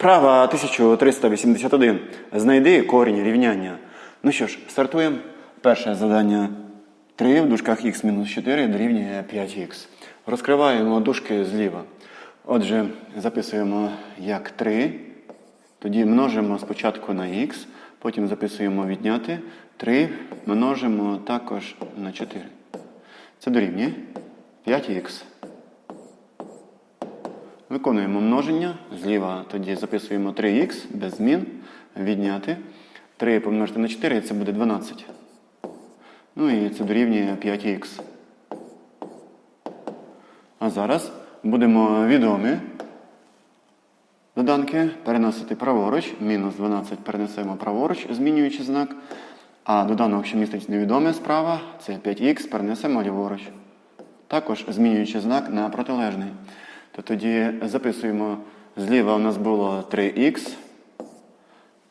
Вправа 1381. Знайди корінь рівняння. Ну що ж, стартуємо. Перше завдання 3 в дужках х мінус 4 дорівнює 5х. Розкриваємо дужки зліва. Отже, записуємо як 3. Тоді множимо спочатку на х, потім записуємо відняти. 3 множимо також на 4. Це дорівнює 5х. Виконуємо множення. Зліва тоді записуємо 3х без змін. Відняти. 3 помножити на 4 це буде 12. Ну і це дорівнює 5х. А зараз будемо відомі доданки переносити праворуч. Мінус 12 перенесемо праворуч, змінюючи знак. А доданок, що містить невідоме справа, це 5х, перенесемо ліворуч. Також змінюючи знак на протилежний. То тоді записуємо зліва у нас було 3х.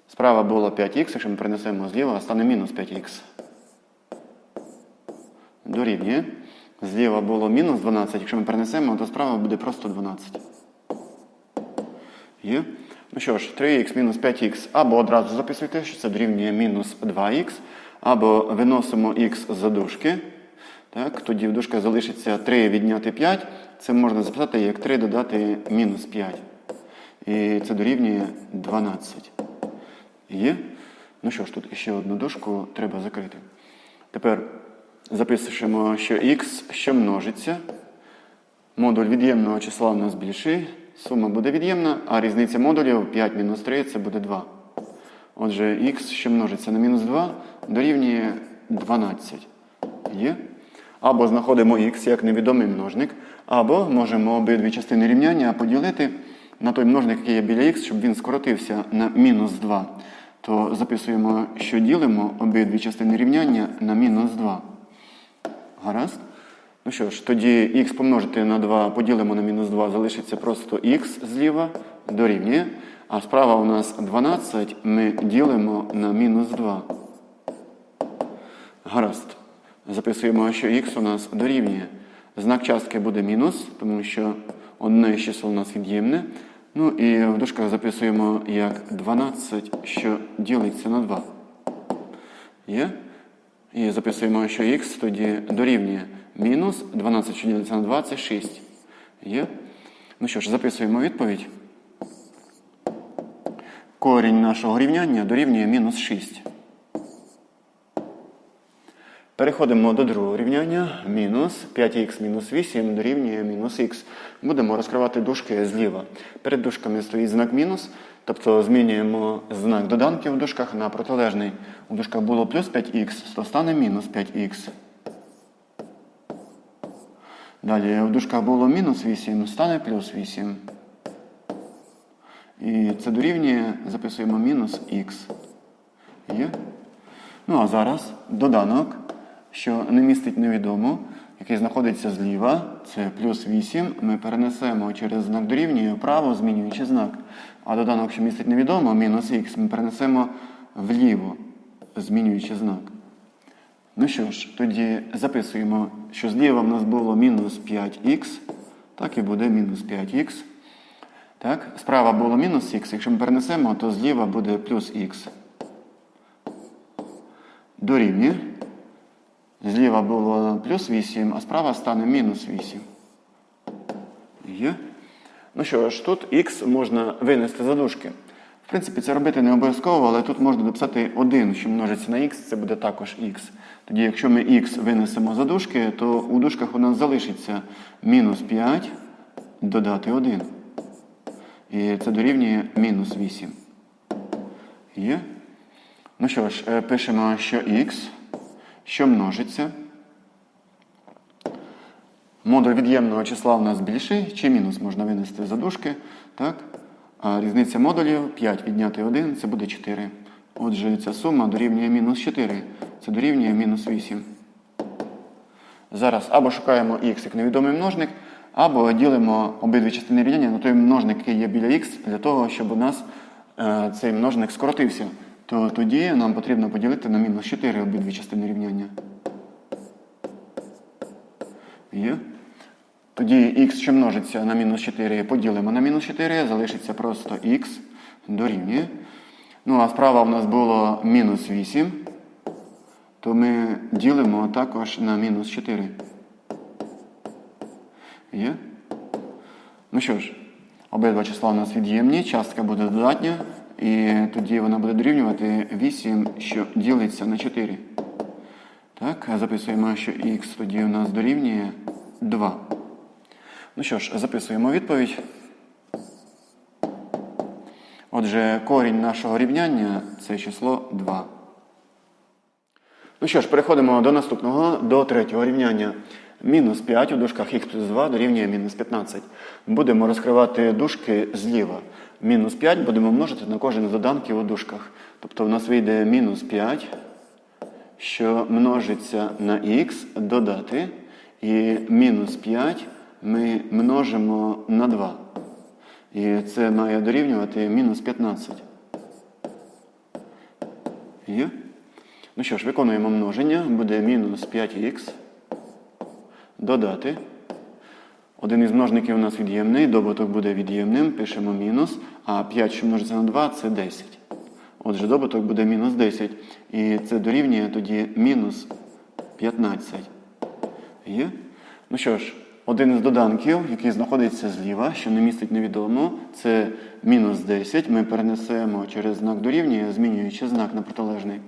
Справа було 5х, якщо ми перенесемо зліва, стане мінус 5х. Дорівнює. Зліва було мінус 12, якщо ми перенесемо, то справа буде просто 12. Є? Ну що ж, 3х мінус 5х або одразу записуйте, що це дорівнює мінус 2х, або виносимо х за дужки. Так, тоді в дужках залишиться 3 відняти 5. Це можна записати як 3 додати мінус 5. І це дорівнює 12. Є? Ну що ж, тут ще одну дужку треба закрити. Тепер записуємо, що х що множиться. Модуль від'ємного числа у нас більший. Сума буде від'ємна, а різниця модулів 5 мінус 3 це буде 2. Отже, х, що множиться на мінус 2, дорівнює 12. Є? Або знаходимо х як невідомий множник, або можемо обидві частини рівняння поділити на той множник, який є біля х, щоб він скоротився на мінус 2. То записуємо, що ділимо обидві частини рівняння на мінус 2. Гаразд? Ну що ж, тоді х помножити на 2 поділимо на мінус 2, залишиться просто х зліва дорівнює. А справа у нас 12 ми ділимо на мінус 2. Гаразд. Записуємо, що х у нас дорівнює. Знак частки буде мінус, тому що одне з чисел у нас від'ємне. Ну і в дужках записуємо як 12, що ділиться на 2. Є? І записуємо, що х тоді дорівнює мінус 12, що ділиться на 2, це 6. Є? Ну що ж, записуємо відповідь. Корінь нашого рівняння дорівнює мінус 6. Переходимо до другого рівняння. Мінус 5х мінус 8 дорівнює мінус х. Будемо розкривати дужки зліва. Перед дужками стоїть знак мінус, тобто змінюємо знак доданків в дужках на протилежний. У дужках було плюс 5х, то стане мінус 5х. Далі в дужках було мінус 8, стане плюс 8. І це дорівнює, записуємо мінус х. Ну а зараз доданок, що не містить невідомо, який знаходиться зліва, це плюс 8. Ми перенесемо через знак дорівнює вправо, змінюючи знак. А доданок, що містить невідомо, мінус х, ми перенесемо вліво, змінюючи знак. Ну що ж, тоді записуємо, що зліва в нас було мінус 5х, так і буде мінус 5х. Так, справа було мінус х, якщо ми перенесемо, то зліва буде плюс х. Дорівнює. Зліва було плюс 8, а справа стане мінус 8. Є. Ну що ж, тут х можна винести за дужки. В принципі, це робити не обов'язково, але тут можна дописати 1, що множиться на х, це буде також х. Тоді, якщо ми х винесемо за дужки, то у дужках у нас залишиться мінус 5 додати 1. І це дорівнює мінус 8. Є? Ну що ж, е, пишемо, що х, що множиться. Модуль від'ємного числа у нас більший, чи мінус можна винести за дужки. Так? А різниця модулів 5 відняти 1 це буде 4. Отже, ця сума дорівнює мінус 4. Це дорівнює мінус 8. Зараз або шукаємо х як невідомий множник, або ділимо обидві частини рівняння на той множник, який є біля х, для того, щоб у нас е, цей множник скоротився. То тоді нам потрібно поділити на мінус 4 обидві частини рівняння. Є. Тоді х, що множиться на мінус 4, поділимо на мінус 4, залишиться просто х. дорівнює. Ну, а справа в нас було мінус 8, то ми ділимо також на мінус 4. Є? Ну що ж, обидва числа у нас від'ємні, частка буде додатня, і тоді вона буде дорівнювати 8, що ділиться на 4. Так, записуємо, що х тоді у нас дорівнює 2. Ну що ж, записуємо відповідь. Отже, корінь нашого рівняння це число 2. Ну що ж, переходимо до наступного, до третього рівняння. Мінус 5 у дужках х плюс 2 дорівнює мінус 15. Будемо розкривати дужки зліва. Мінус 5 будемо множити на кожен з доданків у дужках. Тобто в нас вийде мінус 5, що множиться на х додати. І мінус 5 ми множимо на 2. І це має дорівнювати мінус 15. Є? Ну що ж, виконуємо множення. Буде мінус 5х. Додати. Один із множників у нас від'ємний, добуток буде від'ємним, пишемо мінус, а 5, що множиться на 2, це 10. Отже, добуток буде мінус 10. І це дорівнює тоді мінус 15. Є? Ну що ж, один із доданків, який знаходиться зліва, що не містить невідомо, це мінус 10. Ми перенесемо через знак дорівнює, змінюючи знак на протилежний.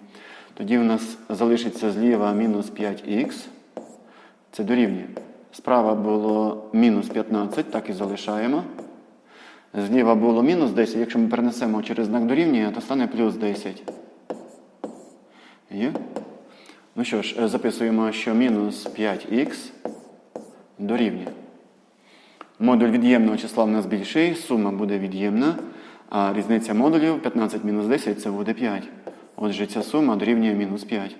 Тоді у нас залишиться зліва мінус 5х. Це дорівнює. Справа було мінус 15, так і залишаємо. Зліва було мінус 10. Якщо ми перенесемо через знак дорівнює, то стане плюс 10. Є? Ну що ж, записуємо, що мінус 5х дорівнює. Модуль від'ємного числа в нас більший, сума буде від'ємна, а різниця модулів 15 мінус 10 це буде 5. Отже, ця сума дорівнює мінус 5.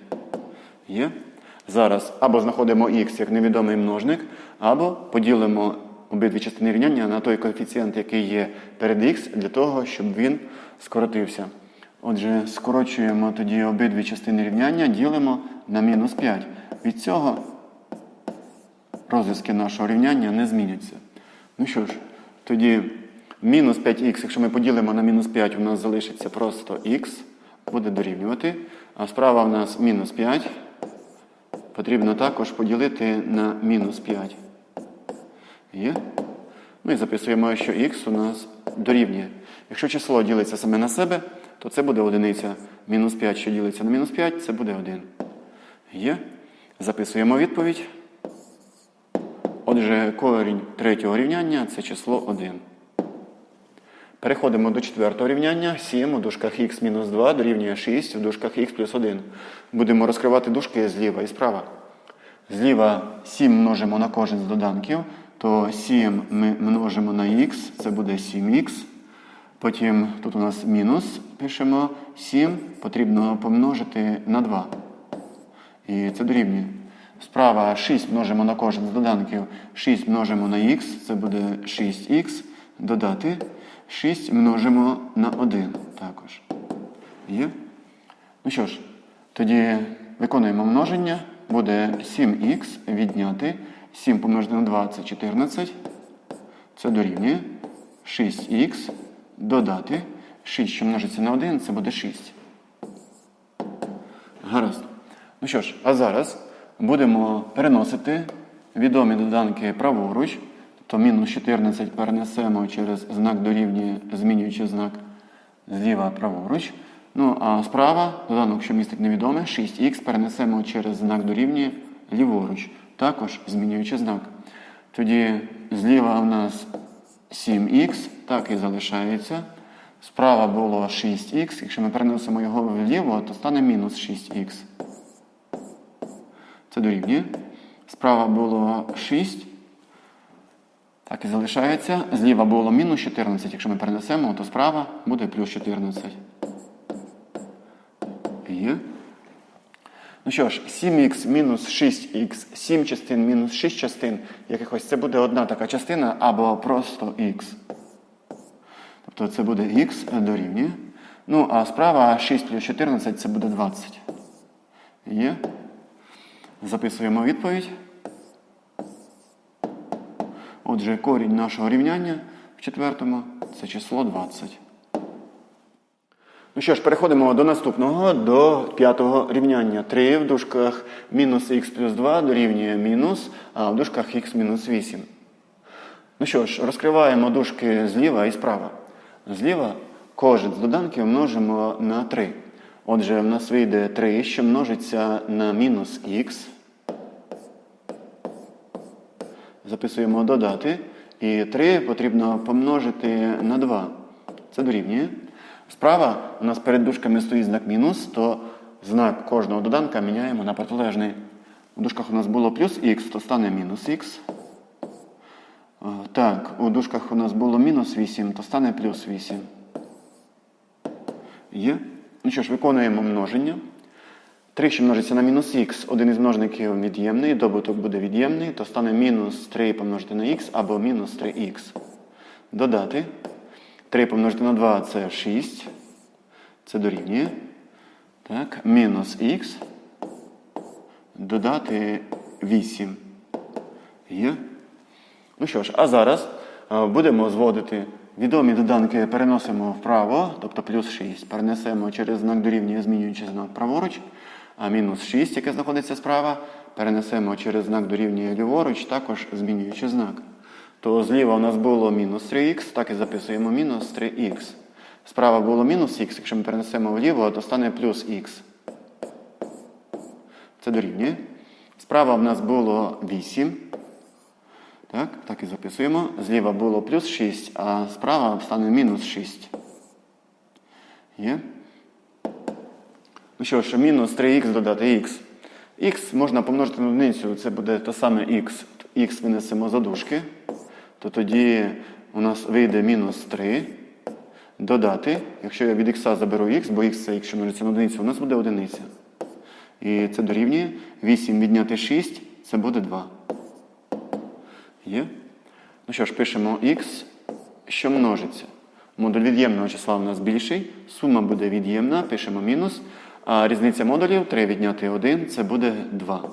Є? Зараз або знаходимо х як невідомий множник, або поділимо обидві частини рівняння на той коефіцієнт, який є перед х, для того, щоб він скоротився. Отже, скорочуємо тоді обидві частини рівняння, ділимо на мінус 5. Від цього розв'язки нашого рівняння не зміняться. Ну що ж, тоді мінус 5х, якщо ми поділимо на мінус 5, у нас залишиться просто х, буде дорівнювати. А справа у нас мінус 5. Потрібно також поділити на мінус 5. Є? Ну і записуємо, що х у нас дорівнює. Якщо число ділиться саме на себе, то це буде одиниця. Мінус 5, що ділиться на мінус 5, це буде 1. Є? Записуємо відповідь. Отже, корінь третього рівняння це число 1. Переходимо до четвертого рівняння. 7 у дужках х мінус 2 дорівнює 6 у дужках х плюс 1. Будемо розкривати дужки зліва і справа. Зліва 7 множимо на кожен з доданків, то 7 ми множимо на х, це буде 7х. Потім тут у нас мінус, пишемо 7, потрібно помножити на 2. І це дорівнює. Справа 6 множимо на кожен з доданків, 6 множимо на х, це буде 6х. Додати 6 множимо на 1 також. Є? Ну що ж, тоді виконуємо множення. Буде 7х відняти. 7 помножити на 2 це 14. Це дорівнює 6х додати. 6, що множиться на 1, це буде 6. Гаразд. Ну що ж, а зараз будемо переносити відомі доданки праворуч. То мінус 14 перенесемо через знак дорівнює, змінюючи знак зліва праворуч. Ну, а справа, доданок, що містить невідоме, 6х перенесемо через знак дорівнює ліворуч, також змінюючи знак. Тоді зліва у нас 7х, так і залишається. Справа було 6х. Якщо ми переносимо його вліво, то стане мінус 6х. Це дорівнює. Справа було 6. Так і залишається. Зліва було мінус 14. Якщо ми перенесемо, то справа буде плюс 14. Є. Ну що ж, 7х мінус 6х, 7 частин мінус 6 частин якихось, це буде одна така частина або просто х. Тобто це буде х дорівнює. Ну, а справа 6 плюс 14 це буде 20. Є. Записуємо відповідь. Отже, корінь нашого рівняння в четвертому це число 20. Ну що ж, переходимо до наступного, до п'ятого рівняння. 3 в дужках мінус х плюс 2 дорівнює мінус, а в дужках х мінус 8. Ну що ж, розкриваємо дужки зліва і справа. Зліва кожен з доданків множимо на 3. Отже, в нас вийде 3, що множиться на мінус х. Записуємо додати. І 3 потрібно помножити на 2. Це дорівнює. Справа у нас перед дужками стоїть знак мінус, то знак кожного доданка міняємо на протилежний. У дужках у нас було плюс х, то стане мінус х. Е, Так, у дужках у нас було мінус 8, то стане плюс 8. Є. Ну що ж, виконуємо множення. 3, що множиться на мінус х, один із множників від'ємний, добуток буде від'ємний, то стане мінус 3 помножити на х або мінус 3х. Додати. 3 помножити на 2 це 6. Це дорівнює. Так, мінус х. Додати 8. Є. Ну що ж, а зараз е, будемо зводити відомі доданки, переносимо вправо, тобто плюс 6. Перенесемо через знак дорівнює, змінюючи знак праворуч, а мінус 6, яке знаходиться справа, перенесемо через знак дорівнює ліворуч, також змінюючи знак. То зліва у нас було мінус 3х, так і записуємо мінус 3х. Справа було мінус х, якщо ми перенесемо вліво, то стане плюс х. Це дорівнює. Справа в нас було 8. Так, так і записуємо. Зліва було плюс 6, а справа стане мінус 6. Є? Ну що ж, мінус 3х додати х. Х можна помножити на одиницю, це буде те саме х. Х винесемо за дужки. То тоді у нас вийде мінус 3. Додати. Якщо я від х заберу х, бо х це якщо множиться на одиницю, у нас буде одиниця. І це дорівнює 8 відняти 6, це буде 2. Є? Ну що ж, пишемо х, що множиться. Модуль від'ємного числа у нас більший, сума буде від'ємна, пишемо мінус. А різниця модулів 3 відняти 1 це буде 2.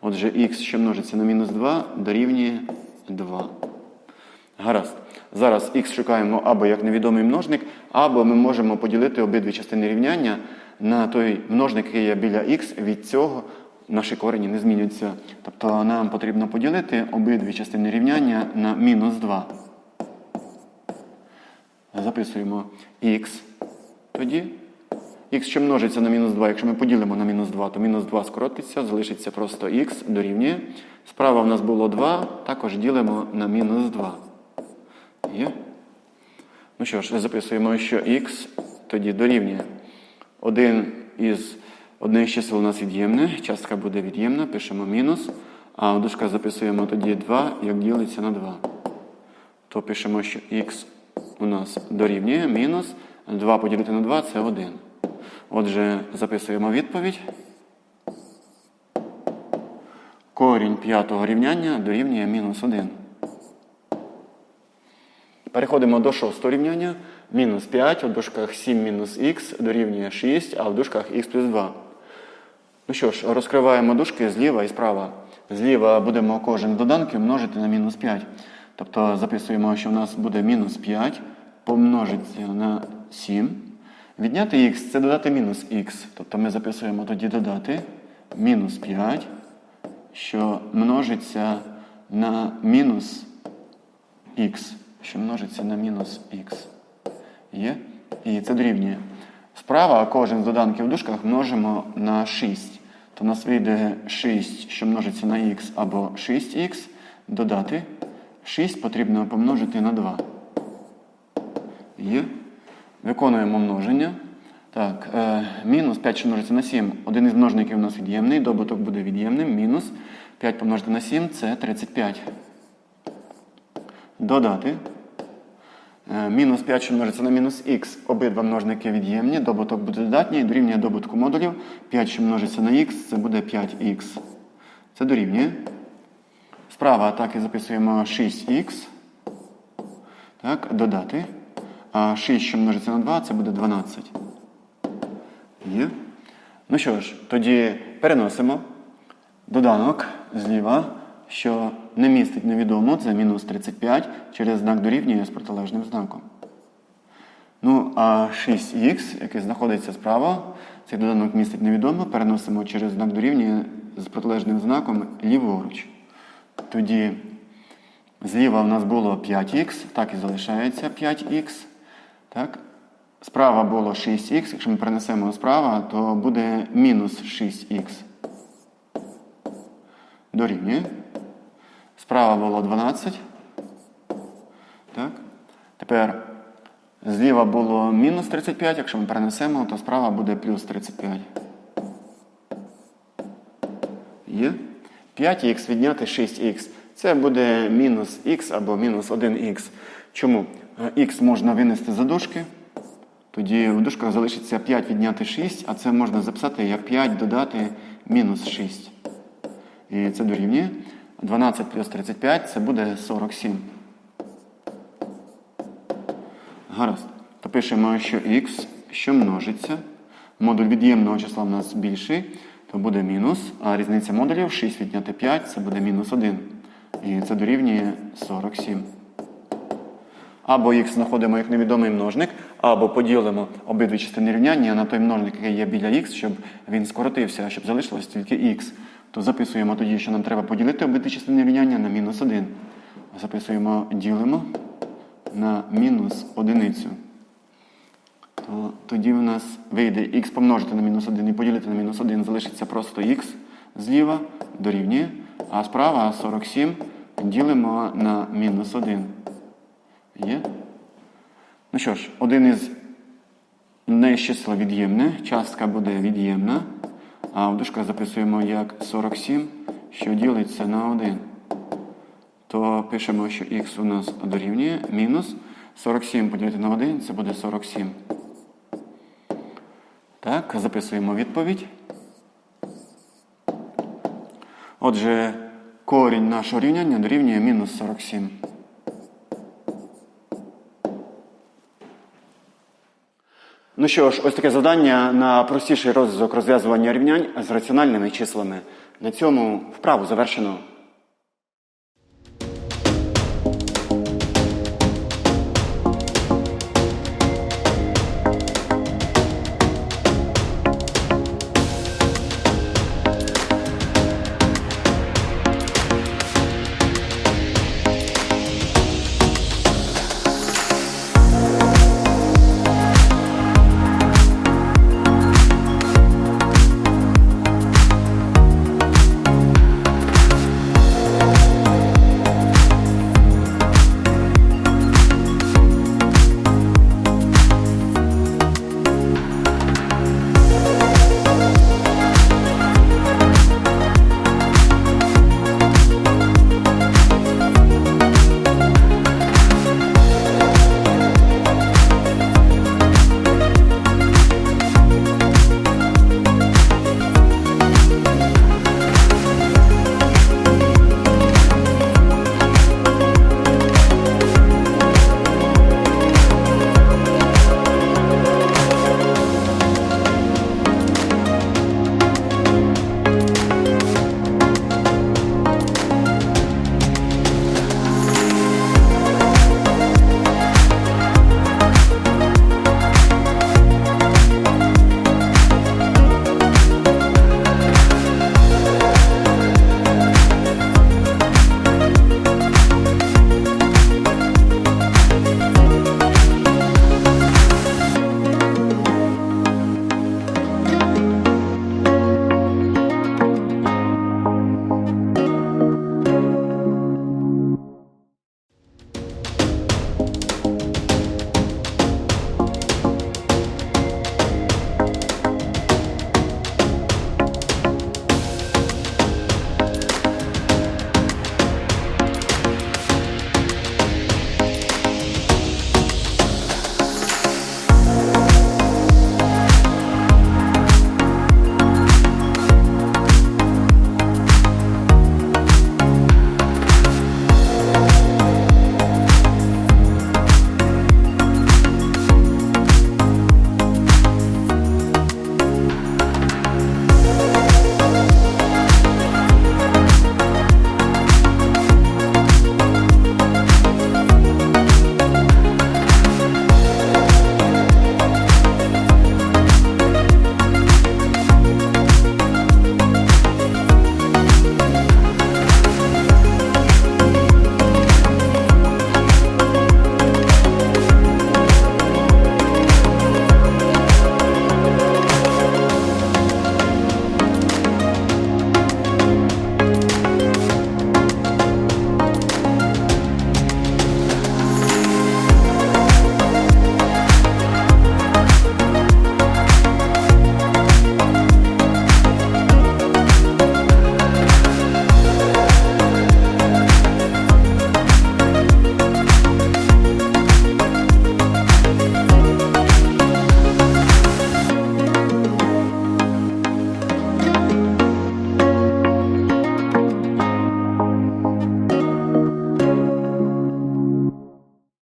Отже, х, що множиться на мінус 2, дорівнює 2. Гаразд. Зараз х шукаємо або як невідомий множник, або ми можемо поділити обидві частини рівняння на той множник, який є біля х, від цього наші корені не змінюються. Тобто нам потрібно поділити обидві частини рівняння на мінус 2. Записуємо х. Тоді х, що множиться на мінус 2, якщо ми поділимо на мінус 2, то мінус 2 скоротиться, залишиться просто х дорівнює. Справа в нас було 2, також ділимо на мінус 2. Є? Ну що ж, записуємо, що х тоді дорівнює. Один із одне з чисел у нас від'ємне, частка буде від'ємна, пишемо мінус. А в дужках записуємо тоді 2, як ділиться на 2. То пишемо, що х у нас дорівнює мінус 2 поділити на 2 це 1. Отже, записуємо відповідь. Корінь п'ятого рівняння дорівнює мінус 1. Переходимо до шостого рівняння. Мінус 5, у дужках 7 мінус х дорівнює 6, а в дужках х плюс 2. Ну що ж, розкриваємо дужки зліва і справа. Зліва будемо кожен доданки множити на мінус 5. Тобто записуємо, що в нас буде мінус 5 помножиться на 7. Відняти х це додати мінус х. Тобто ми записуємо тоді додати мінус 5, що множиться на мінус х, що множиться на мінус х. Є? І це дорівнює. Справа кожен з доданків в дужках множимо на 6. То у нас вийде 6, що множиться на х або 6х. Додати 6 потрібно помножити на 2. Є. Виконуємо множення. Так, е, мінус 5, що на 7. Один із множників у нас від'ємний, добуток буде від'ємним. Мінус 5 помножити на 7 це 35. Додати. Е, Мінус 5, що множиться на мінус х, обидва множники від'ємні, добуток буде додатній, дорівнює добутку модулів. 5, що множиться на х, це буде 5х. Це дорівнює. Справа так і записуємо 6х. Так, додати. А 6, що множиться на 2, це буде 12. Є. Ну що ж, тоді переносимо доданок зліва, що не містить невідомо, це мінус 35 через знак дорівнює з протилежним знаком. Ну, а 6х, який знаходиться справа, цей доданок містить невідомо, переносимо через знак дорівнює з протилежним знаком ліворуч. Тоді зліва в нас було 5х, так і залишається 5х. Так? Справа було 6х, якщо ми перенесемо справа, то буде мінус 6х. Дорівнює. Справа було 12. Так? Tепер зліва було мінус 35, якщо ми перенесемо, то справа буде плюс 35. Є. 5х відняти 6х. Це буде мінус х або мінус 1х. Чому? Х можна винести за дужки. Тоді в дужках залишиться 5 відняти 6, а це можна записати як 5 додати мінус 6. І це дорівнює. 12 плюс 35 це буде 47. Гаразд. То пишемо, що х, що множиться. Модуль від'ємного числа в нас більший, то буде мінус, а різниця модулів 6 відняти 5 це буде мінус 1. І це дорівнює 47. Або х знаходимо як невідомий множник, або поділимо обидві частини рівняння на той множник, який є біля х, щоб він скоротився, щоб залишилось тільки х. То записуємо тоді, що нам треба поділити обидві частини рівняння на мінус 1. Записуємо ділимо на мінус одиницю. То тоді в нас вийде х помножити на мінус 1 і поділити на мінус 1 залишиться просто х зліва дорівнює, а справа 47 ділимо на мінус 1. Є? Ну що ж, один із числа від'ємне, частка буде від'ємна, а в дужках записуємо як 47, що ділиться на 1. То пишемо, що х у нас дорівнює мінус 47 поділити на 1, це буде 47. Так, записуємо відповідь. Отже, корінь нашого рівняння дорівнює мінус 47. Ну що ж, ось таке завдання на простіший розв'язок розв'язування рівнянь з раціональними числами. На цьому вправу завершено.